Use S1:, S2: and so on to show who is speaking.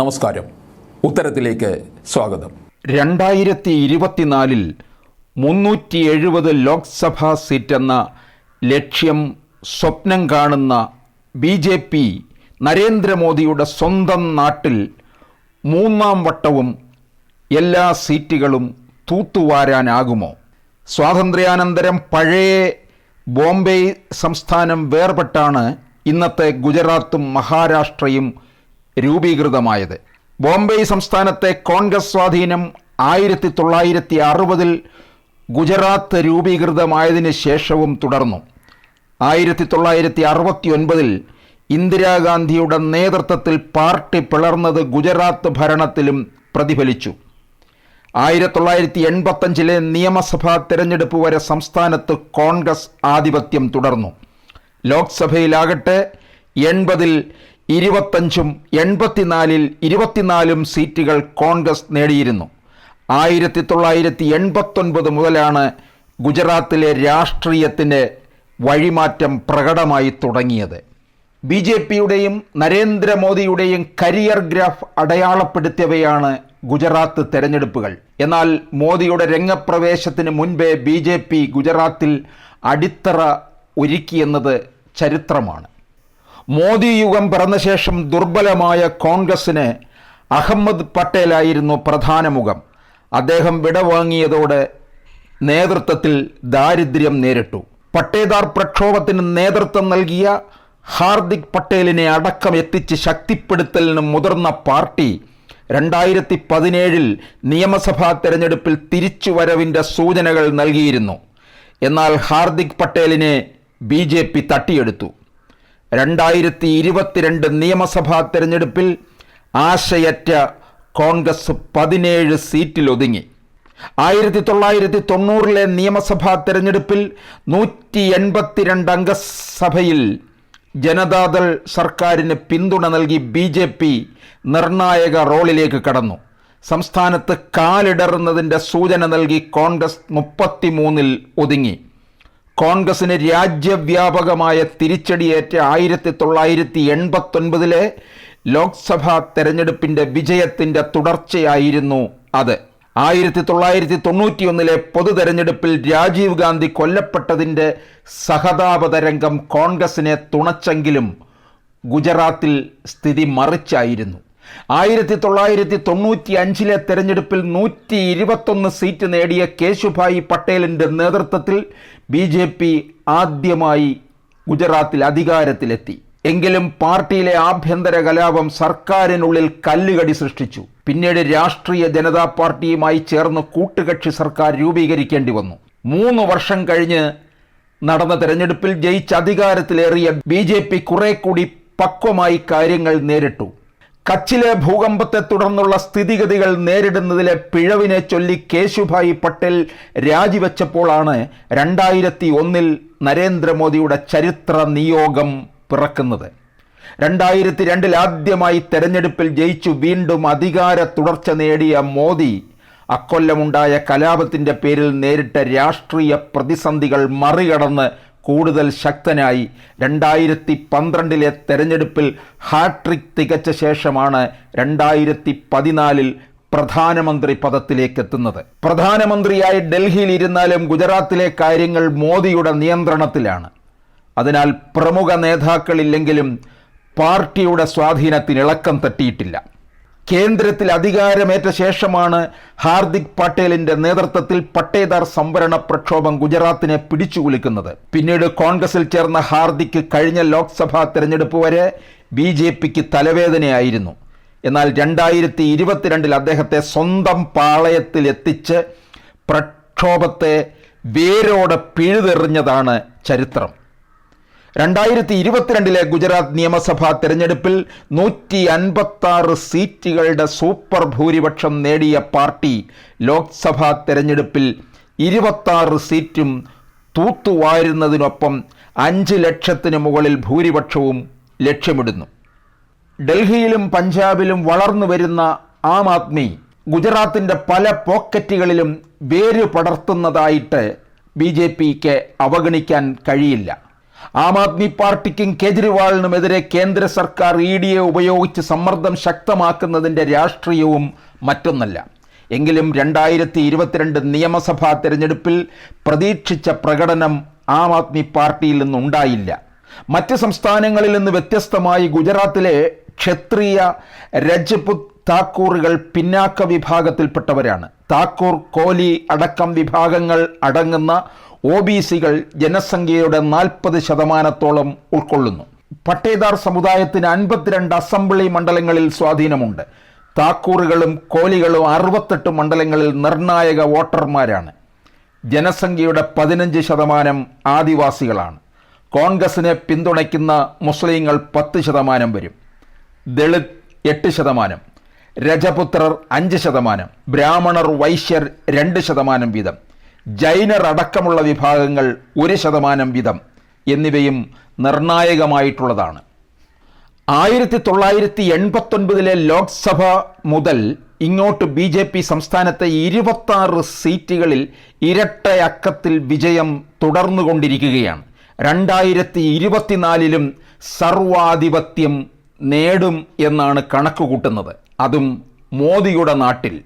S1: നമസ്കാരം. ഉത്തരത്തിലേക്ക് സ്വാഗതം.
S2: രണ്ടായിരത്തി ഇരുപത്തിനാലിൽ മുന്നൂറ്റി എഴുപത് ലോക്സഭാ സീറ്റെന്ന ലക്ഷ്യം സ്വപ്നം കാണുന്ന ബി ജെ പി നരേന്ദ്രമോദിയുടെ സ്വന്തം നാട്ടിൽ മൂന്നാം വട്ടവും എല്ലാ സീറ്റുകളും തൂത്തുവാരാനാകുമോ? സ്വാതന്ത്ര്യാനന്തരം പഴയ ബോംബെ സംസ്ഥാനം വേർപെട്ടാണ് ഇന്നത്തെ ഗുജറാത്തും മഹാരാഷ്ട്രയും രൂപീകൃതമായത്. ബോംബെ സംസ്ഥാനത്തെ കോൺഗ്രസ് സ്വാധീനം ആയിരത്തി തൊള്ളായിരത്തി അറുപതിൽ ഗുജറാത്ത് രൂപീകൃതമായതിന് ശേഷവും തുടർന്നു. ആയിരത്തി തൊള്ളായിരത്തി അറുപത്തി ഒൻപതിൽ ഇന്ദിരാഗാന്ധിയുടെ നേതൃത്വത്തിൽ പാർട്ടി പിളർന്നത് ഗുജറാത്ത് ഭരണത്തിലും പ്രതിഫലിച്ചു. ആയിരത്തി തൊള്ളായിരത്തി എൺപത്തഞ്ചിലെ നിയമസഭാ തെരഞ്ഞെടുപ്പ് വരെ സംസ്ഥാനത്ത് കോൺഗ്രസ് ആധിപത്യം തുടർന്നു. ലോക്സഭയിലാകട്ടെ എൺപതിൽ ഇരുപത്തഞ്ചും എൺപത്തിനാലിൽ ഇരുപത്തിനാലും സീറ്റുകൾ കോൺഗ്രസ് നേടിയിരുന്നു. ആയിരത്തി തൊള്ളായിരത്തി എൺപത്തൊൻപത് മുതലാണ് ഗുജറാത്തിലെ രാഷ്ട്രീയത്തിന്റെ വഴിമാറ്റം പ്രകടമായി തുടങ്ങിയത്. ബി ജെ പിയുടെയും നരേന്ദ്രമോദിയുടെയും കരിയർ ഗ്രാഫ് അടയാളപ്പെടുത്തിയവയാണ് ഗുജറാത്ത് തെരഞ്ഞെടുപ്പുകൾ. എന്നാൽ മോദിയുടെ രംഗപ്രവേശത്തിന് മുൻപേ ബി ജെ പി ഗുജറാത്തിൽ അടിത്തറ ഒരുക്കിയെന്നത് ചരിത്രമാണ്. മോദി യുഗം പിറന്ന ശേഷം ദുർബലമായ കോൺഗ്രസിന് അഹമ്മദ് പട്ടേലായിരുന്നു പ്രധാന മുഖം അദ്ദേഹം വിടവാങ്ങിയതോടെ നേതൃത്വത്തിൽ ദാരിദ്ര്യം നേരിട്ടു. പട്ടേദാർ പ്രക്ഷോഭത്തിന് നേതൃത്വം നൽകിയ ഹാർദിക് പട്ടേലിനെ അടക്കം എത്തിച്ച് ശക്തിപ്പെടുത്തലിന് മുതിർന്ന പാർട്ടി രണ്ടായിരത്തി പതിനേഴിൽ നിയമസഭാ തെരഞ്ഞെടുപ്പിൽ തിരിച്ചുവരവിന്റെ സൂചനകൾ നൽകിയിരുന്നു. എന്നാൽ ഹാർദിക് പട്ടേലിനെ ബി തട്ടിയെടുത്തു. രണ്ടായിരത്തി ഇരുപത്തിരണ്ട് നിയമസഭാ തെരഞ്ഞെടുപ്പിൽ ആശയറ്റ കോൺഗ്രസ് പതിനേഴ് സീറ്റിൽ ഒതുങ്ങി. ആയിരത്തി തൊള്ളായിരത്തി തൊണ്ണൂറിലെ നിയമസഭാ തെരഞ്ഞെടുപ്പിൽ നൂറ്റി എൺപത്തിരണ്ട് അംഗസഭയിൽ ജനതാദൾ സർക്കാരിന് പിന്തുണ നൽകി ബി ജെ പി നിർണായക റോളിലേക്ക് കടന്നു. സംസ്ഥാനത്ത് കാലിടറുന്നതിന്റെ സൂചന നൽകി കോൺഗ്രസ് മുപ്പത്തിമൂന്നിൽ ഒതുങ്ങി. കോൺഗ്രസിന് രാജ്യവ്യാപകമായ തിരിച്ചടിയേറ്റ ആയിരത്തി തൊള്ളായിരത്തി എൺപത്തൊൻപതിലെ ലോക്സഭാ തെരഞ്ഞെടുപ്പിന്റെ വിജയത്തിന്റെ തുടർച്ചയായിരുന്നു അത്. ആയിരത്തി തൊള്ളായിരത്തി തൊണ്ണൂറ്റിയൊന്നിലെ പൊതു തെരഞ്ഞെടുപ്പിൽ രാജീവ് ഗാന്ധി കൊല്ലപ്പെട്ടതിന്റെ സഹതാപതരംഗം കോൺഗ്രസിനെ തുണച്ചെങ്കിലും ഗുജറാത്തിൽ സ്ഥിതി മറിച്ചായിരുന്നു. ആയിരത്തി തൊള്ളായിരത്തി തൊണ്ണൂറ്റി അഞ്ചിലെ തെരഞ്ഞെടുപ്പിൽ നൂറ്റി ഇരുപത്തൊന്ന് സീറ്റ് നേടിയ കേശുഭായി പട്ടേലിന്റെ നേതൃത്വത്തിൽ ബി ജെ പി ആദ്യമായി ഗുജറാത്തിൽ അധികാരത്തിലെത്തി. എങ്കിലും പാർട്ടിയിലെ ആഭ്യന്തര കലാപം സർക്കാരിനുള്ളിൽ കല്ലുകടി സൃഷ്ടിച്ചു. പിന്നീട് രാഷ്ട്രീയ ജനതാ പാർട്ടിയുമായി ചേർന്ന് കൂട്ടുകക്ഷി സർക്കാർ രൂപീകരിക്കേണ്ടി വന്നു. മൂന്ന് വർഷം കഴിഞ്ഞ് നടന്ന തെരഞ്ഞെടുപ്പിൽ ജയിച്ച് അധികാരത്തിലേറിയ ബി ജെ പി കുറെ കൂടി പക്വമായി കാര്യങ്ങൾ നേരിട്ടു. കച്ചിലെ ഭൂകമ്പത്തെ തുടർന്നുള്ള സ്ഥിതിഗതികൾ നേരിടുന്നതിലെ പിഴവിനെ ചൊല്ലി കേശുഭായി പട്ടേൽ രാജിവെച്ചപ്പോഴാണ് രണ്ടായിരത്തി ഒന്നിൽ നരേന്ദ്രമോദിയുടെ ചരിത്ര നിയോഗം പിറക്കുന്നത്. രണ്ടായിരത്തി രണ്ടിൽ ആദ്യമായി തെരഞ്ഞെടുപ്പിൽ ജയിച്ചു വീണ്ടും അധികാര തുടർച്ച നേടിയ മോദി അക്കൊല്ലമുണ്ടായ കലാപത്തിന്റെ പേരിൽ നേരിട്ട രാഷ്ട്രീയ പ്രതിസന്ധികൾ മറികടന്ന് കൂടുതൽ ശക്തനായി രണ്ടായിരത്തി പന്ത്രണ്ടിലെ തെരഞ്ഞെടുപ്പിൽ ഹാട്രിക് തികച്ച ശേഷമാണ് രണ്ടായിരത്തി പതിനാലിൽ പ്രധാനമന്ത്രി പദത്തിലേക്ക് എത്തുന്നത് പ്രധാനമന്ത്രിയായി ഡൽഹിയിൽ ഇരുന്നാലും ഗുജറാത്തിലെ കാര്യങ്ങൾ മോദിയുടെ നിയന്ത്രണത്തിലാണ്. അതിനാൽ പ്രമുഖ നേതാക്കളില്ലെങ്കിലും പാർട്ടിയുടെ സ്വാധീനത്തിന് ഇളക്കം തട്ടിയിട്ടില്ല. കേന്ദ്രത്തിൽ അധികാരമേറ്റ ശേഷമാണ് ഹാർദിക് പട്ടേലിന്റെ നേതൃത്വത്തിൽ പട്ടേദാർ സംവരണ പ്രക്ഷോഭം ഗുജറാത്തിനെ പിടിച്ചുകുലുക്കുന്നത്. പിന്നീട് കോൺഗ്രസിൽ ചേർന്ന ഹാർദിക് കഴിഞ്ഞ ലോക്സഭാ തെരഞ്ഞെടുപ്പ് വരെ ബി ജെ പിക്ക് തലവേദനയായിരുന്നു. എന്നാൽ രണ്ടായിരത്തി ഇരുപത്തിരണ്ടിൽ അദ്ദേഹത്തെ സ്വന്തം പാളയത്തിൽ എത്തിച്ച് പ്രക്ഷോഭത്തെ വേരോടെ പിഴുതെറിഞ്ഞതാണ് ചരിത്രം. രണ്ടായിരത്തി ഇരുപത്തിരണ്ടിലെ ഗുജറാത്ത് നിയമസഭാ തെരഞ്ഞെടുപ്പിൽ നൂറ്റി അൻപത്താറ് സീറ്റുകളുടെ സൂപ്പർ ഭൂരിപക്ഷം നേടിയ പാർട്ടി ലോക്സഭാ തെരഞ്ഞെടുപ്പിൽ ഇരുപത്താറ് സീറ്റും തൂത്തുവാരുന്നതിനൊപ്പം അഞ്ച് ലക്ഷത്തിന് മുകളിൽ ഭൂരിപക്ഷവും ലക്ഷ്യമിടുന്നു. ഡൽഹിയിലും പഞ്ചാബിലും വളർന്നു വരുന്ന ആം ആദ്മി ഗുജറാത്തിന്റെ പല പോക്കറ്റുകളിലും വേര് പടർത്തുന്നതായിട്ട് ബി ജെ പിക്ക് അവഗണിക്കാൻ കഴിയില്ല. ആം ആദ്മി പാർട്ടിക്കും കേജ്രിവാളിനുമെതിരെ കേന്ദ്ര സർക്കാർ ഇ ഡിയെ ഉപയോഗിച്ച് സമ്മർദ്ദം ശക്തമാക്കുന്നതിന്റെ രാഷ്ട്രീയവും മറ്റൊന്നല്ല. എങ്കിലും രണ്ടായിരത്തി ഇരുപത്തിരണ്ട് നിയമസഭാ തെരഞ്ഞെടുപ്പിൽ പ്രതീക്ഷിച്ച പ്രകടനം ആം ആദ്മി പാർട്ടിയിൽ നിന്നുണ്ടായില്ല. മറ്റ് സംസ്ഥാനങ്ങളിൽ നിന്ന് വ്യത്യസ്തമായി ഗുജറാത്തിലെ ക്ഷത്രിയ രജപുത് താക്കൂറുകൾ പിന്നാക്ക വിഭാഗത്തിൽപ്പെട്ടവരാണ്. താക്കൂർ കോലി അടക്കം വിഭാഗങ്ങൾ അടങ്ങുന്ന ഒ ബി സികൾ ജനസംഖ്യയുടെ നാൽപ്പത് ശതമാനത്തോളം ഉൾക്കൊള്ളുന്നു. പട്ടേദാർ സമുദായത്തിന് അൻപത്തിരണ്ട് അസംബ്ലി മണ്ഡലങ്ങളിൽ സ്വാധീനമുണ്ട്. താക്കൂറുകളും കോലികളും അറുപത്തെട്ട് മണ്ഡലങ്ങളിൽ നിർണായക വോട്ടർമാരാണ്. ജനസംഖ്യയുടെ പതിനഞ്ച് ശതമാനം ആദിവാസികളാണ്. കോൺഗ്രസിനെ പിന്തുണയ്ക്കുന്ന മുസ്ലിങ്ങൾ പത്ത് ശതമാനം വരും. ദളിത് എട്ട് ശതമാനം രജപുത്രർ അഞ്ച് ശതമാനം ബ്രാഹ്മണർ വൈശ്യർ രണ്ട് ശതമാനം വീതം ജൈനർ അടക്കമുള്ള വിഭാഗങ്ങൾ ഒരു ശതമാനം വീതം എന്നിവയും നിർണായകമായിട്ടുള്ളതാണ്. ആയിരത്തി തൊള്ളായിരത്തി എൺപത്തൊൻപതിലെ ലോക്സഭ മുതൽ ഇങ്ങോട്ട് ബി ജെ പി സംസ്ഥാനത്തെ ഇരുപത്താറ് സീറ്റുകളിൽ ഇരട്ട അക്കത്തിൽ വിജയം തുടർന്നുകൊണ്ടിരിക്കുകയാണ്. രണ്ടായിരത്തി ഇരുപത്തിനാലിലും സർവാധിപത്യം നേടും എന്നാണ് കണക്ക് കൂട്ടുന്നത്. അതും മോദിയുടെ നാട്ടിൽ.